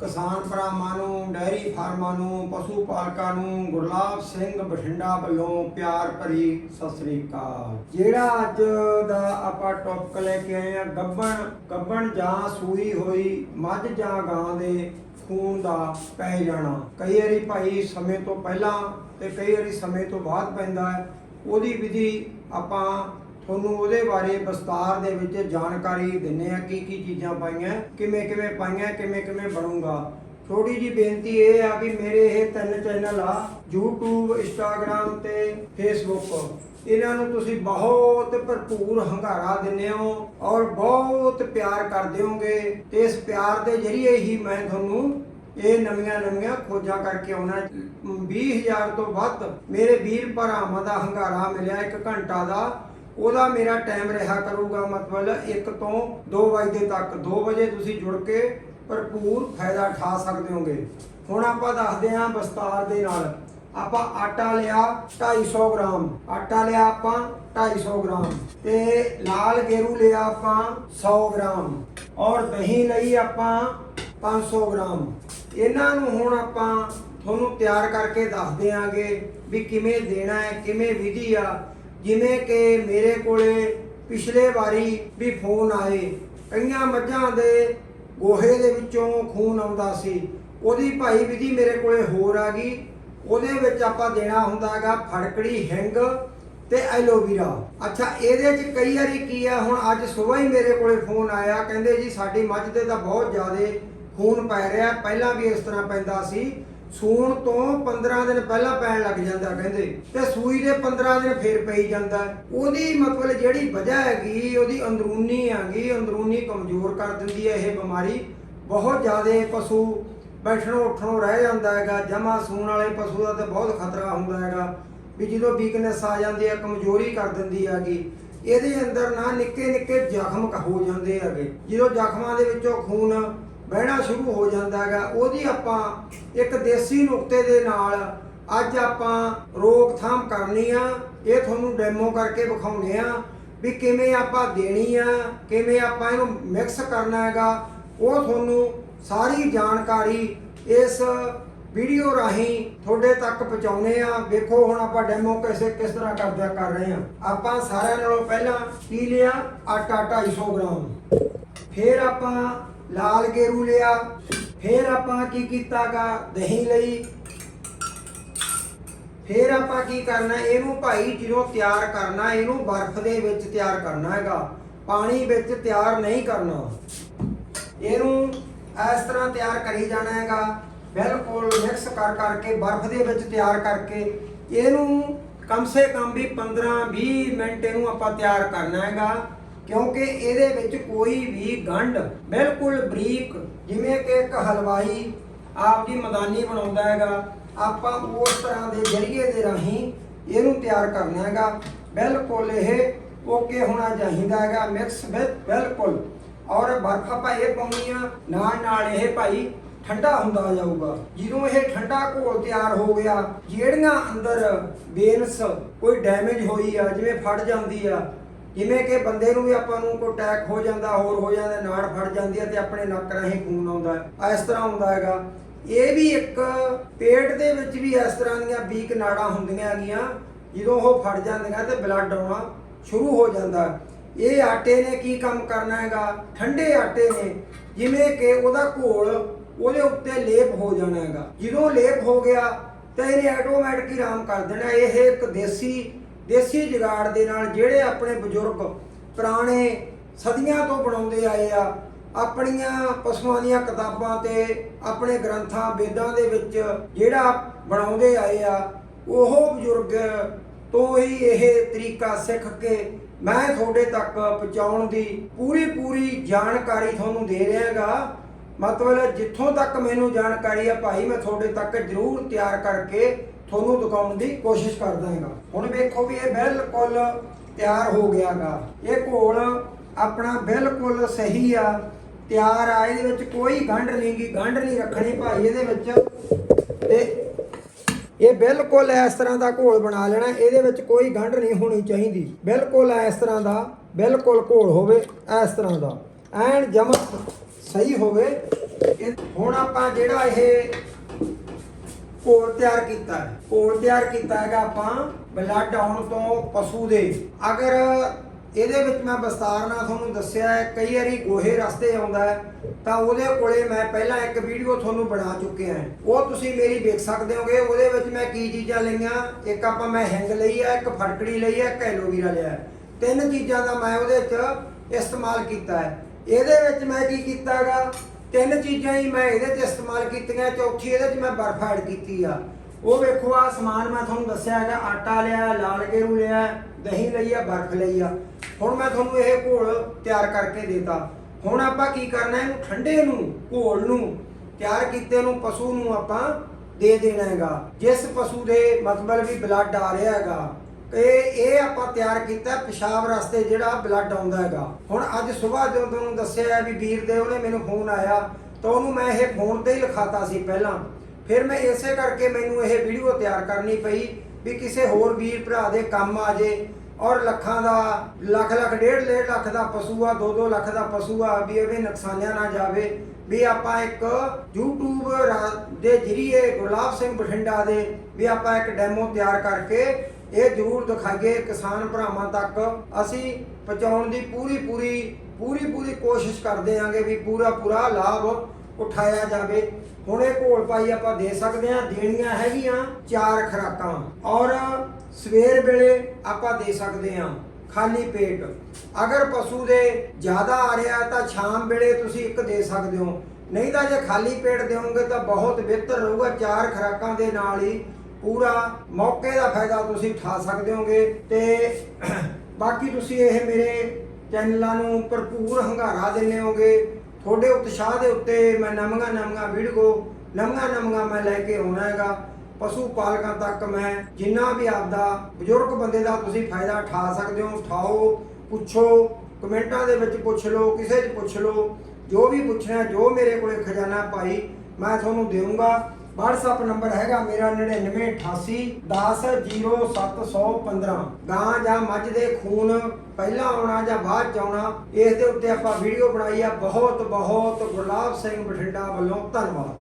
ਕਿਸਾਨ ਭਰਾਵਾਂ ਨੂੰ, ਡੈਰੀ ਫਾਰਮਾਂ ਨੂੰ, ਪਸ਼ੂ ਪਾਲਕਾਂ ਨੂੰ ਗੁਰਲਾਬ ਸਿੰਘ ਬਠਿੰਡਾ ਵੱਲੋਂ ਪਿਆਰ ਭਰੀ ਸਤਿ ਸ੍ਰੀ ਅਕਾਲ। ਜਿਹੜਾ ਅੱਜ ਦਾ ਆਪਾਂ ਟੌਪਿਕ ਲੈ ਕੇ ਆਏ ਆ ਗੱਬਣ ਗੱਬਣ ਜਾਂ ਸੂਈ ਹੋਈ ਮੱਝ ਜਾਂ ਗਾਂ ਦੇ ਖੂਨ ਦਾ ਪੈ ਜਾਣਾ। ਕਈ ਵਾਰੀ ਭਾਈ ਸਮੇਂ ਤੋਂ ਪਹਿਲਾਂ ਤੇ ਕਈ ਵਾਰੀ ਸਮੇਂ ਤੋਂ ਬਾਅਦ ਪੈਂਦਾ ਹੈ। ਉਹਦੀ ਵਿਧੀ ਆਪਾਂ ਤੁਹਾਨੂੰ ਉਹਦੇ ਬਾਰੇ ਵਿਸਤਾਰ ਦੇ ਵਿੱਚ ਜਾਣਕਾਰੀ ਦਿੰਨੇ ਆ ਕੀ ਕੀ ਚੀਜ਼ਾਂ ਪਾਈਆਂ ਕਿਵੇਂ ਕਿਵੇਂ ਪਾਈਆਂ ਕਿਵੇਂ ਕਿਵੇਂ ਬਣੂਗਾ। ਥੋੜੀ ਜੀ ਬੇਨਤੀ ਇਹ ਆ ਕਿ ਮੇਰੇ ਇਹ ਤਿੰਨ ਚੈਨਲ ਆ, YouTube, Instagram ਤੇ Facebook ਇਹਨਾਂ ਨੂੰ ਤੁਸੀਂ ਬਹੁਤ ਭਰਪੂਰ ਹੰਗਾਰਾ ਦਿੰਦੇ ਹੋ ਔਰ ਬਹੁਤ ਪਿਆਰ ਕਰਦੇ ਹੋਗੇ ਤੇ ਇਸ ਪਿਆਰ ਦੇ ਜ਼ਰੀਏ ਹੀ ਮੈਂ ਤੁਹਾਨੂੰ ਇਹ ਨਵੀਆਂ ਨਵੀਆਂ ਖੋਜਾਂ ਕਰਕੇ ਆਉਣਾ। 20000 ਤੋਂ ਵੱਧ ਮੇਰੇ ਵੀਰ ਭਰਾਵਾਂ ਦਾ ਹੰਗਾਰਾ ਮਿਲਿਆ 1 ਘੰਟਾ ਦਾ। ਉਹਦਾ ਮੇਰਾ ਟਾਈਮ ਰਿਹਾ ਕਰੂਗਾ ਮਤਲਬ 1 ਤੋਂ 2 ਵਜੇ ਤੱਕ 2 ਵਜੇ ਤੁਸੀਂ ਜੁੜ ਕੇ ਭਰਪੂਰ ਫਾਇਦਾ ਉਠਾ ਸਕਦੇ ਹੋਗੇ। ਹੁਣ ਆਪਾਂ ਦੱਸਦੇ ਹਾਂ ਵਿਸਤਾਰ ਦੇ ਨਾਲ। ਆਪਾਂ ਆਟਾ ਲਿਆ 250 ਗ੍ਰਾਮ। ਆਟਾ ਲਿਆ ਆਪਾਂ 250 ਗ੍ਰਾਮ। ਤੇ ਲਾਲ ਗੇਰੂ ਲਿਆ ਆਪਾਂ 100 ਗ੍ਰਾਮ। ਔਰ ਦਹੀਂ ਲਈ ਆਪਾਂ 500 ਗ੍ਰਾਮ। ਇਹਨਾਂ ਨੂੰ ਹੁਣ ਆਪਾਂ ਤੁਹਾਨੂੰ ਤਿਆਰ ਕਰਕੇ ਦੱਸ ਦਿਆਂਗੇ ਵੀ ਕਿਵੇਂ ਦੇਣਾ ਹੈ, ਕਿਵੇਂ ਵਿਧੀ ਆ। ਜਿਵੇਂ ਕਿ ਮੇਰੇ ਕੋਲੇ ਪਿਛਲੇ ਵਾਰੀ ਵੀ ਫੋਨ ਆਏ, ਕਈਆਂ ਮੱਝਾਂ ਦੇ ਗੋਹੇ ਦੇ ਵਿੱਚੋਂ ਖੂਨ ਆਉਂਦਾ ਸੀ। ਉਹਦੀ ਭਾਈ ਵਿਧੀ ਮੇਰੇ ਕੋਲੇ ਹੋਰ ਆ ਗਈ। ਉਹਦੇ ਵਿੱਚ ਆਪਾਂ ਦੇਣਾ ਹੁੰਦਾ ਹੈਗਾ ਫੜਕੜੀ, ਹਿੰਗ ਤੇ ਐਲੋਵੀਰਾ। ਅੱਛਾ, ਇਹਦੇ 'ਚ ਕਈ ਵਾਰੀ ਕੀ ਆ, ਹੁਣ ਅੱਜ ਸਵੇਰ ਹੀ ਮੇਰੇ ਕੋਲੇ ਫੋਨ ਆਇਆ, ਕਹਿੰਦੇ ਜੀ ਸਾਡੀ ਮੱਝ ਦੇ ਤਾਂ ਬਹੁਤ ਜ਼ਿਆਦਾ ਖੂਨ ਪੈ ਰਿਹਾ, ਪਹਿਲਾਂ ਵੀ ਇਸ ਤਰ੍ਹਾਂ ਪੈਂਦਾ ਸੀ। ਸੂਣ ਤੋਂ 15 ਦਿਨ ਪਹਿਲਾਂ ਪੈਣ ਲੱਗ ਜਾਂਦਾ ਕਹਿੰਦੇ, ਤੇ ਸੂਈ ਦੇ 15 ਦਿਨ ਫੇਰ ਪਈ ਜਾਂਦਾ। ਉਹਦੀ ਮਤਲਬ ਜਿਹੜੀ ਵਜ੍ਹਾ ਹੈਗੀ, ਉਹਦੀ ਅੰਦਰੂਨੀ ਹੈਗੀ, ਅੰਦਰੂਨੀ ਕਮਜ਼ੋਰ ਕਰ ਦਿੰਦੀ ਹੈ ਇਹ ਬਿਮਾਰੀ। ਬਹੁਤ ਜ਼ਿਆਦਾ ਪਸ਼ੂ ਬੈਠਣੋਂ ਉੱਠਣੋਂ ਰਹਿ ਜਾਂਦਾ ਹੈਗਾ ਜਮਾ ਸੂਣ ਵਾਲੇ ਪਸ਼ੂ ਦਾ ਤਾਂ ਬਹੁਤ ਖਤਰਾ ਹੁੰਦਾ ਹੈਗਾ, ਵੀ ਜਦੋਂ ਵੀਕਨੈਸ ਆ ਜਾਂਦੀ ਹੈ, ਕਮਜ਼ੋਰੀ ਕਰ ਦਿੰਦੀ ਹੈਗੀ। ਇਹਦੇ ਅੰਦਰ ਨਾ ਨਿੱਕੇ ਨਿੱਕੇ ਜ਼ਖਮ ਹੋ ਜਾਂਦੇ ਹੈਗੇ। ਜਦੋਂ ਜ਼ਖਮਾਂ ਦੇ ਵਿੱਚੋਂ ਖੂਨ ਬਹਿਣਾ ਸ਼ੁਰੂ ਹੋ ਜਾਂਦਾ ਹੈਗਾ। ਉਹਦੀ ਆਪਾਂ ਇੱਕ ਦੇਸੀ ਨੁਕਤੇ ਦੇ ਨਾਲ ਅੱਜ ਆਪਾਂ ਰੋਕਥਾਮ ਕਰਨੀ ਆ। ਇਹ ਤੁਹਾਨੂੰ ਡੈਮੋ ਕਰਕੇ ਵਿਖਾਉਣੇ ਆ ਵੀ ਕਿਵੇਂ ਆਪਾਂ ਦੇਣੀ ਆ, ਕਿਵੇਂ ਆਪਾਂ ਇਹਨੂੰ ਮਿਕਸ ਕਰਨਾ ਹੈਗਾ। ਉਹ ਤੁਹਾਨੂੰ ਸਾਰੀ ਜਾਣਕਾਰੀ ਇਸ ਵੀਡੀਓ ਰਾਹੀਂ ਤੁਹਾਡੇ ਤੱਕ ਪਹੁੰਚਾਉਨੇ ਆ। ਵੇਖੋ ਹੁਣ ਆਪਾਂ ਡੈਮੋ ਕਿਸੇ ਕਿਸ ਤਰ੍ਹਾਂ ਕਰਦਿਆ ਕਰ ਰਹੇ ਆ। ਆਪਾਂ ਸਾਰਿਆਂ ਨਾਲੋਂ ਪਹਿਲਾਂ ਕੀ ਲਿਆ? ਆਟਾ 250 ਗ੍ਰਾਮ। ਫਿਰ ਆਪਾਂ ਲਾਲ ਗੇਰੂ ਲਿਆ। ਫਿਰ ਆਪਾਂ ਕੀ ਕੀਤਾਗਾ? ਦਹੀਂ ਲਈ। ਫਿਰ ਆਪਾਂ ਕੀ ਕਰਨਾ? ਇਹਨੂੰ ਭਾਈ ਜਦੋਂ ਤਿਆਰ ਕਰਨਾ, ਇਹਨੂੰ ਬਰਫ਼ ਦੇ ਵਿੱਚ ਤਿਆਰ ਕਰਨਾ ਹੈਗਾ। ਪਾਣੀ ਵਿੱਚ ਤਿਆਰ ਨਹੀਂ ਕਰਨਾ। ਇਹਨੂੰ ਇਸ ਤਰ੍ਹਾਂ ਤਿਆਰ ਕਰੀ ਜਾਣਾ ਹੈਗਾ। ਬਿਲਕੁਲ ਮਿਕਸ ਕਰ ਕਰਕੇ, ਬਰਫ਼ ਦੇ ਵਿੱਚ ਤਿਆਰ ਕਰਕੇ, ਇਹਨੂੰ ਕਮ ਸੇ ਕਮ ਵੀ 15-20 ਮਿੰਟ ਇਹਨੂੰ ਆਪਾਂ ਤਿਆਰ ਕਰਨਾ ਹੈਗਾ। ਕਿਉਂਕਿ ਇਹਦੇ ਵਿੱਚ ਕੋਈ ਵੀ ਗੰਢ ਬਿਲਕੁਲ ਬਰੀਕ, ਜਿਵੇਂ ਕਿ ਇੱਕ ਹਲਵਾਈ ਆਪ ਦੀ ਮਦਾਨੀ ਬਣਾਉਂਦਾ ਹੈਗਾ, ਆਪਾਂ ਉਸ ਤਰ੍ਹਾਂ ਦੇ ਜਰੀਏ ਦੇ ਰਾਹੀਂ ਇਹਨੂੰ ਤਿਆਰ ਕਰਨਾ ਹੈਗਾ। ਬਿਲਕੁਲ ਇਹ ਓਕੇ ਹੋਣਾ ਚਾਹੀਦਾ ਹੈਗਾ, ਮਿਕਸ ਵਿਦ ਬਿਲਕੁਲ। ਔਰ ਬਰਫ਼ ਆਪਾਂ ਇਹ ਪਾਉਣੀ ਆ, ਨਾਲ ਨਾਲ ਇਹ ਭਾਈ ਠੰਡਾ ਹੁੰਦਾ ਜਾਊਗਾ। ਜਦੋਂ ਇਹ ਠੰਡਾ ਘੋਲ ਤਿਆਰ ਹੋ ਗਿਆ, ਜਿਹੜੀਆਂ ਅੰਦਰ ਬੇਨਸ ਕੋਈ ਡੈਮੇਜ ਹੋਈ ਆ, ਜਿਵੇਂ ਫੜ ਜਾਂਦੀ ਆ ਜਿਵੇਂ ਕਿ ਬੰਦੇ ਨੂੰ ਵੀ ਆਪਾਂ ਨੂੰ ਕੋਈ ਅਟੈਕ ਹੋ ਜਾਂਦਾ, ਹੋਰ ਹੋ ਜਾਂਦਾ, ਨਾੜ ਫੜ ਜਾਂਦੀ ਹੈ ਤੇ ਆਪਣੇ ਨੱਕ ਰਾਹੀਂ ਖੂਨ ਆਉਂਦਾ ਇਸ ਤਰ੍ਹਾਂ ਹੁੰਦਾ ਹੈਗਾ। ਇਹ ਵੀ ਇੱਕ ਪੇਟ ਦੇ ਵਿੱਚ ਵੀ ਇਸ ਤਰ੍ਹਾਂ ਦੀਆਂ ਵੀਕ ਨਾੜਾਂ ਹੁੰਦੀਆਂ ਹੈਗੀਆਂ, ਜਦੋਂ ਉਹ ਫੜ ਜਾਂਦੀਆਂ ਤੇ ਬਲੱਡ ਆਉਣਾ ਸ਼ੁਰੂ ਹੋ ਜਾਂਦਾ। ਇਹ ਆਟੇ ਨੇ ਕੀ ਕੰਮ ਕਰਨਾ ਹੈਗਾ? ਠੰਡੇ ਆਟੇ ਨੇ, ਜਿਵੇਂ ਕਿ ਉਹਦਾ ਘੋਲ ਉਹਦੇ ਉੱਤੇ ਲੇਪ ਹੋ ਜਾਣਾ ਹੈਗਾ। ਜਦੋਂ ਲੇਪ ਹੋ ਗਿਆ, ਤਾਂ ਇਹਨੇ ਆਟੋਮੈਟਿਕ ਹੀ ਆਰਾਮ ਕਰ ਦੇਣਾ। ਇਹ ਇੱਕ ਦੇਸੀ ਦੇਸੀ ਜੁਗਾੜ ਦੇ ਨਾਲ ਜਿਹੜੇ ਆਪਣੇ ਬਜ਼ੁਰਗ ਪੁਰਾਣੇ ਸਦੀਆਂ ਤੋਂ ਬਣਾਉਂਦੇ ਆਏ ਆ, ਆਪਣੀਆਂ ਪਸ਼ੂਆਂ ਦੀਆਂ ਕਿਤਾਬਾਂ ਤੇ ਆਪਣੇ ਗ੍ਰੰਥਾਂ, ਵੇਦਾਂ ਦੇ ਵਿੱਚ ਜਿਹੜਾ ਬਣਾਉਂਦੇ ਆਏ ਆ, ਉਹ ਬਜ਼ੁਰਗ ਤੋਂ ਹੀ ਇਹ ਤਰੀਕਾ ਸਿੱਖ ਕੇ ਮੈਂ ਤੁਹਾਡੇ ਤੱਕ ਪਹੁੰਚਾਉਣ ਦੀ ਪੂਰੀ ਪੂਰੀ ਜਾਣਕਾਰੀ ਤੁਹਾਨੂੰ ਦੇ ਰਿਹਾਗਾ। ਮਤਲਬ ਜਿੱਥੋਂ ਤੱਕ ਮੈਨੂੰ ਜਾਣਕਾਰੀ ਆ, ਭਾਈ ਮੈਂ ਤੁਹਾਡੇ ਤੱਕ ਜ਼ਰੂਰ ਤਿਆਰ ਕਰਕੇ ਤੁਹਾਨੂੰ ਦਿਖਾਉਣ ਦੀ ਕੋਸ਼ਿਸ਼ ਕਰਦਾ ਹੈਗਾ। ਹੁਣ ਵੇਖੋ ਵੀ ਇਹ ਬਿਲਕੁਲ ਤਿਆਰ ਹੋ ਗਿਆਗਾ ਇਹ ਘੋਲ ਆਪਣਾ ਬਿਲਕੁਲ ਸਹੀ ਆ। ਤਿਆਰ ਆ, ਇਹਦੇ ਵਿੱਚ ਕੋਈ ਗੰਢ ਨਹੀਂਗੀ ਗੰਢ ਨਹੀਂ ਰੱਖਣੀ ਭਾਈ ਇਹਦੇ ਵਿੱਚ। ਤੇ ਇਹ ਬਿਲਕੁਲ ਇਸ ਤਰ੍ਹਾਂ ਦਾ ਘੋਲ ਬਣਾ ਲੈਣਾ। ਇਹਦੇ ਵਿੱਚ ਕੋਈ ਗੰਢ ਨਹੀਂ ਹੋਣੀ ਚਾਹੀਦੀ। ਬਿਲਕੁਲ ਇਸ ਤਰ੍ਹਾਂ ਦਾ, ਬਿਲਕੁਲ ਘੋਲ ਹੋਵੇ ਇਸ ਤਰ੍ਹਾਂ ਦਾ। ਐਨ ਜਮਤ ਸਹੀ ਹੋਵੇ। ਹੁਣ ਆਪਾਂ ਜਿਹੜਾ ਇਹ ਘੋਲ ਤਿਆਰ ਕੀਤਾ ਹੈ। ਘੋਲ ਤਿਆਰ ਕੀਤਾ ਹੈਗਾ ਆਪਾਂ ਬਲੱਡ ਆਉਣ ਤੋਂ ਪਸ਼ੂ ਦੇ। ਅਗਰ ਇਹਦੇ ਵਿੱਚ ਮੈਂ ਵਿਸਤਾਰ ਨਾਲ ਤੁਹਾਨੂੰ ਦੱਸਿਆ ਹੈ, ਕਈ ਵਾਰੀ ਗੋਹੇ ਰਸਤੇ ਆਉਂਦਾ ਹੈ, ਤਾਂ ਉਹਦੇ ਕੋਲੇ ਮੈਂ ਪਹਿਲਾਂ ਇੱਕ ਵੀਡੀਓ ਤੁਹਾਨੂੰ ਬਣਾ ਚੁੱਕਿਆ ਹਾਂ। ਉਹ ਤੁਸੀਂ ਮੇਰੀ ਵੇਖ ਸਕਦੇ ਹੋਗੇ, ਉਹਦੇ ਵਿੱਚ ਮੈਂ ਕੀ ਚੀਜ਼ਾਂ ਲਈਆਂ? ਇੱਕ ਆਪਾਂ ਮੈਂ ਹਿੰਗ ਲਈ ਹੈ, ਇੱਕ ਫੜਕੜੀ ਲਈ ਹੈ, ਇੱਕ ਐਲੋਵੀਰਾ ਲਿਆ ਤਿੰਨ ਚੀਜ਼ਾਂ ਦਾ ਮੈਂ ਉਹਦੇ ਵਿੱਚ ਇਸਤੇਮਾਲ ਕੀਤਾ ਹੈ। ਇਹਦੇ ਵਿੱਚ ਮੈਂ ਕੀ ਕੀਤਾ ਹੈਗਾ? ਤਿੰਨ ਚੀਜ਼ਾਂ ਹੀ ਮੈਂ ਇਹਦੇ 'ਚ ਇਸਤੇਮਾਲ ਕੀਤੀਆਂ, ਚੌਥੀ ਇਹਦੇ 'ਚ ਮੈਂ ਬਰਫ ਐਡ ਕੀਤੀ ਆ। ਉਹ ਵੇਖੋ ਆ ਸਮਾਨ ਮੈਂ ਤੁਹਾਨੂੰ ਦੱਸਿਆ ਹੈਗਾ, ਆਟਾ ਲਿਆ, ਲਾਲ ਗੇਰੂ ਲਿਆ, ਦਹੀਂ ਲਈ ਆ, ਬਰਫ ਲਈ ਆ। ਹੁਣ ਮੈਂ ਤੁਹਾਨੂੰ ਇਹ ਘੋਲ ਤਿਆਰ ਕਰਕੇ ਦੇਤਾ। ਹੁਣ ਆਪਾਂ ਕੀ ਕਰਨਾ, ਇਹਨੂੰ ਠੰਡੇ ਨੂੰ, ਘੋਲ ਨੂੰ, ਤਿਆਰ ਕੀਤੇ ਨੂੰ, ਪਸ਼ੂ ਨੂੰ ਆਪਾਂ ਦੇ ਦੇਣਾ ਹੈਗਾ। ਜਿਸ ਪਸ਼ੂ ਦੇ ਮਤਲਬ ਵੀ ਬਲੱਡ ਆ ਰਿਹਾ ਹੈਗਾ ਇਹ ਇਹ ਆਪਾਂ ਤਿਆਰ ਕੀਤਾ ਪਿਸ਼ਾਬ ਰਸਤੇ ਜਿਹੜਾ ਬਲੱਡ ਆਉਂਦਾ ਹੈਗਾ। ਹੁਣ ਅੱਜ ਸਵੇਰ ਜਦੋਂ ਤੁਹਾਨੂੰ ਦੱਸਿਆ ਵੀ ਵੀਰ ਦੇ ਉਹਨੇ ਮੈਨੂੰ ਫੋਨ ਆਇਆ, ਤਾਂ ਉਹਨੂੰ ਮੈਂ ਇਹ ਫੋਨ ਤੇ ਹੀ ਲਿਖਾਤਾ ਸੀ ਪਹਿਲਾਂ। ਫਿਰ ਮੈਂ ਇਸੇ ਕਰਕੇ ਮੈਨੂੰ ਇਹ ਵੀਡੀਓ ਤਿਆਰ ਕਰਨੀ ਪਈ ਵੀ ਕਿਸੇ ਹੋਰ ਵੀਰ ਭਰਾ ਦੇ ਕੰਮ ਆ ਜੇ ਔਰ ਲੱਖਾਂ ਦਾ, ਲੱਖ ਲੱਖ, ਡੇਢ ਡੇਢ ਲੱਖ ਦਾ ਪਸ਼ੂ ਆ 2-2 ਲੱਖ ਦਾ ਪਸ਼ੂ ਆ, ਵੀ ਇਹ ਵੀ ਨੁਕਸਾਨਿਆ ਨਾ ਜਾਵੇ। ਵੀ ਆਪਾਂ ਇੱਕ YouTube ਰਾ- ਦੇ ਜਰੀਏ ਗੁਰਲਾਬ ਸਿੰਘ ਬਠਿੰਡਾ ਦੇ ਵੀ ਆਪਾਂ ਇੱਕ ਡੈਮੋ ਤਿਆਰ ਕਰਕੇ ਇਹ ਜ਼ਰੂਰ ਦਿਖਾਈਏ ਕਿਸਾਨ ਭਰਾਵਾਂ ਤੱਕ, ਅਸੀਂ ਪਹੁੰਚਾਉਣ ਦੀ ਪੂਰੀ ਪੂਰੀ ਪੂਰੀ ਪੂਰੀ ਕੋਸ਼ਿਸ਼ ਕਰਦੇ ਆਂਗੇ ਵੀ ਪੂਰਾ ਪੂਰਾ ਲਾਭ ਉਠਾਇਆ ਜਾਵੇ। ਹੁਣ ਇਹ ਘੋਲ ਪਾਈ ਆਪਾਂ ਦੇ ਸਕਦੇ ਹਾਂ, ਦੇਣੀਆਂ ਹੈਗੀਆਂ ਚਾਰ ਖਰਾਕਾਂ। ਔਰ ਸਵੇਰ ਵੇਲੇ ਆਪਾਂ ਦੇ ਸਕਦੇ ਹਾਂ ਖਾਲੀ ਪੇਟ। ਅਗਰ ਪਸ਼ੂ ਦੇ ਜ਼ਿਆਦਾ ਆ ਰਿਹਾ ਤਾਂ ਸ਼ਾਮ ਵੇਲੇ ਤੁਸੀਂ ਇੱਕ ਦੇ ਸਕਦੇ ਹੋ। ਨਹੀਂ ਤਾਂ ਜੇ ਖਾਲੀ ਪੇਟ ਦਿਓਗੇ ਤਾਂ ਬਹੁਤ ਬਿਹਤਰ ਰਹੂਗਾ ਚਾਰ ਖਰਾਕਾਂ ਦੇ ਨਾਲ ਹੀ। ਪੂਰਾ ਮੌਕੇ ਦਾ ਫਾਇਦਾ ਤੁਸੀਂ ਉਠਾ ਸਕਦੇ ਹੋਗੇ ਤੇ ਬਾਕੀ ਤੁਸੀਂ ਇਹ ਮੇਰੇ ਚੈਨਲਾਂ ਨੂੰ ਭਰਪੂਰ ਹੰਗਾਰਾ ਦਿੰਦੇ ਹੋਗੇ। ਤੁਹਾਡੇ ਉਤਸ਼ਾਹ ਦੇ ਉੱਤੇ ਮੈਂ ਨਵੀਆਂ ਨਵੀਆਂ ਵੀਡੀਓ, ਨਵੀਆਂ ਨਵੀਆਂ ਮੈਂ ਲੈ ਕੇ ਆਉਣਾ ਹੈਗਾ। ਪਸ਼ੂ ਪਾਲਕਾਂ ਤੱਕ ਮੈਂ ਜਿੰਨਾ ਵੀ ਆਪਦਾ ਬਜ਼ੁਰਗ ਬੰਦੇ ਦਾ ਤੁਸੀਂ ਫਾਇਦਾ ਉਠਾ ਸਕਦੇ ਹੋ, ਉਠਾਓ, ਪੁੱਛੋ, ਕਮੈਂਟਾਂ ਦੇ ਵਿੱਚ ਪੁੱਛ ਲਓ, ਕਿਸੇ 'ਚ ਪੁੱਛ ਲਓ, ਜੋ ਵੀ ਪੁੱਛਣਾ, ਜੋ ਮੇਰੇ ਕੋਲੇ ਖਜ਼ਾਨਾ ਭਾਈ, ਮੈਂ ਤੁਹਾਨੂੰ ਦੇਵਾਂਗਾ WhatsApp ਨੰਬਰ ਹੈਗਾ ਮੇਰਾ 9988 100715 ਗਾਂ ਜਾਂ ਮੱਝ ਦੇ ਖੂਨ ਪਹਿਲਾਂ ਆਉਣਾ ਜਾਂ ਬਾਅਦ ਚ ਆਉਣਾ, ਇਸ ਦੇ ਉੱਤੇ ਆਪਾਂ ਵੀਡੀਓ ਬਣਾਈ ਆ। ਬਹੁਤ ਬਹੁਤ ਗੁਰਲਾਬ ਸਿੰਘ ਬਠਿੰਡਾ ਵੱਲੋਂ ਧੰਨਵਾਦ।